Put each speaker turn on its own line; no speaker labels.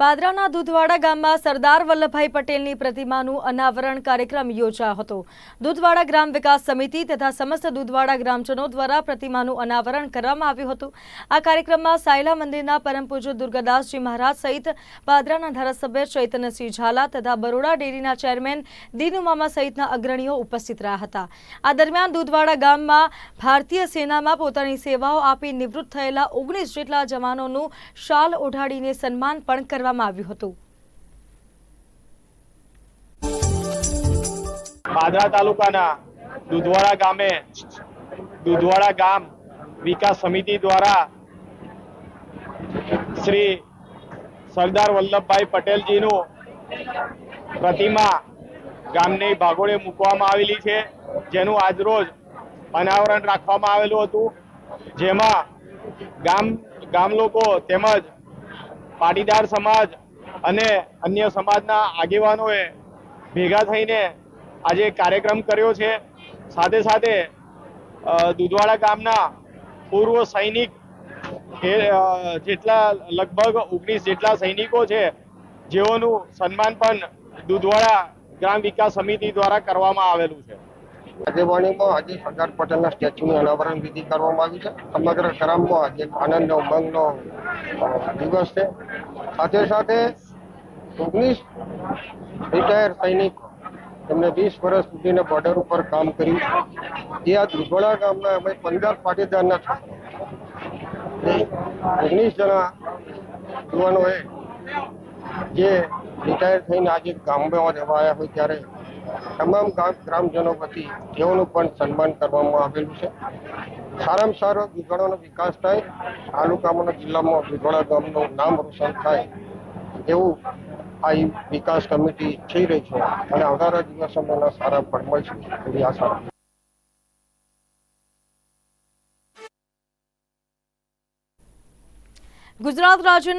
પાદરાના દૂધવાડા ગામમાં સરદાર વલ્લભભાઈ પટેલની પ્રતિમાનું અનાવરણ કાર્યક્રમ યોજાયો હતો. દૂધવાડા ગ્રામ વિકાસ સમિતિ તથા સમસ્ત દૂધવાડા ગ્રામજનો દ્વારા પ્રતિમાનું અનાવરણ કરવામાં આવ્યું હતું. આ કાર્યક્રમમાં સાયલા મંદિરના પરમ પૂજ્ય દુર્ગાદાસજી મહારાજ સહિત પાદરાના ધારાસભ્ય ચૈતન્યસિંહ ઝાલા તથા બરોડા ડેરીના ચેરમેન દીનુમામા સહિતના અગ્રણીઓ ઉપસ્થિત રહ્યા હતા. આ દરમિયાન દૂધવાડા ગામમાં ભારતીય સેનામાં પોતાની સેવાઓ આપી નિવૃત્ત થયેલા ઓગણીસ જેટલા જવાનોનું શાલ ઓઢાડીને સન્માન પણ કરવામાં આવ્યું હતું.
પાદરા તાલુકાના દુધવાડા ગામે, દુધવાડા ગામ વિકાસ સમિતિ દ્વારા શ્રી સરદાર વલ્લભભાઈ પટેલજીનું પ્રતિમા ગામની ભાગોળે મૂકવામાં આવેલી છે. જેનું આજરોજ અનાવરણ રાખવામાં આવેલું હતું. જેમાં ગામ ગામ લોકો તેમજ પાટીદાર સમાજ અને અન્ય સમાજના આગેવાનોએ ભેગા થઈને આજે કાર્યક્રમ કર્યો છે. સાથે સાથે દુધવાડા ગામના પૂર્વ સૈનિક જેટલા લગભગ ઓગણીસ જેટલા સૈનિકો છે, જેઓનું સન્માન પણ દુધવાડા ગ્રામ વિકાસ સમિતિ દ્વારા કરવામાં આવેલું છે.
આગેવાણીમાં આજે સરદાર પટેલના સ્ટેચ્યુની અનાવરણ વિધિ કરવામાં આવી છે. સમગ્ર ગ્રામમાં આજે આનંદ ઉમંગનો દિવસ છે. સાથે સાથે ઓગણીસ રિટાયર સૈનિકો એમને વીસ વર્ષ સુધીના બોર્ડર ઉપર કામ કર્યું જે આ દુર્ગોળા ગામના અમે પંદર પાટીદારના છોકરા ઓગણીસ જણા યુવાનોએ જે રિટાયર થઈને આજે ગામમાં રહેવા આવ્યા હોય ત્યારે તમામ ગ્રામજનો વતી તેઓનું પણ સન્માન કરવામાં આવેલું છે. સારામાં સારો દુધવાડાનો વિકાસ થાય, તાલુકામાં જિલ્લામાં દુધવાડા ગામનું નામ રોશન થાય એવું આ વિકાસ કમિટી થઈ રહી છે અને આવનારા દિવસોમાં સારા ફળ મળશે એવી આશા
ગુજરાત રાજ્યના